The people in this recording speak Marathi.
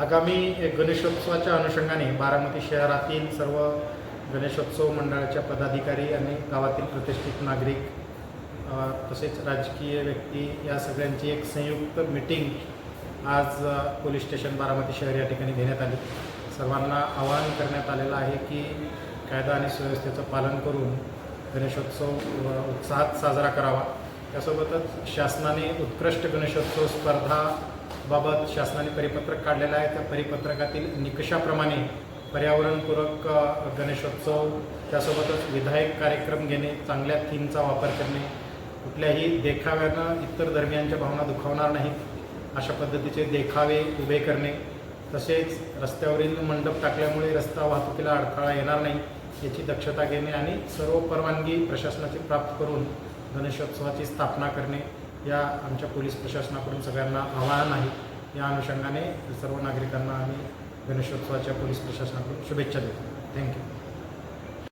आगामी गणेशोत्सवाच्या अनुषंगाने बारामती शहरातील सर्व गणेशोत्सव मंडळाच्या पदाधिकारी आणि गावातील प्रतिष्ठित नागरिक तसेच राजकीय व्यक्ती या सगळ्यांची एक संयुक्त मिटिंग आज पोलीस स्टेशन बारामती शहर या ठिकाणी घेण्यात आली. सर्वांना आवाहन करण्यात आलेलं आहे की कायदा आणि सुव्यवस्थेचं पालन करून गणेशोत्सव उत्साहात साजरा करावा. त्यासोबतच शासनाने उत्कृष्ट गणेशोत्सव स्पर्धा बाबत शासनाने परिपत्रक काढलेलं आहे. त्या परिपत्रकातील निकषाप्रमाणे पर्यावरणपूरक गणेशोत्सव त्यासोबतच विधायक कार्यक्रम घेणे चांगल्या थीमचा वापर करणे कुठल्याही देखाव्यानं इतर धर्मियांच्या भावना दुखावणार नाहीत अशा पद्धतीचे देखावे उभे करणे तसेच रस्त्यावरील मंडप टाकल्यामुळे रस्ता वाहतुकीला अडथळा येणार नाही याची दक्षता घेणे आणि सर्व परवानगी प्रशासनाची प्राप्त करून गणेशोत्सवाची स्थापना करणे या आमच्या पोलीस प्रशासनाकडून सगळ्यांना आवाहन आहे. या अनुषंगाने सर्व नागरिकांना आम्ही गणेशोत्सवाच्या पोलीस प्रशासनाकडून शुभेच्छा देतो. थँक्यू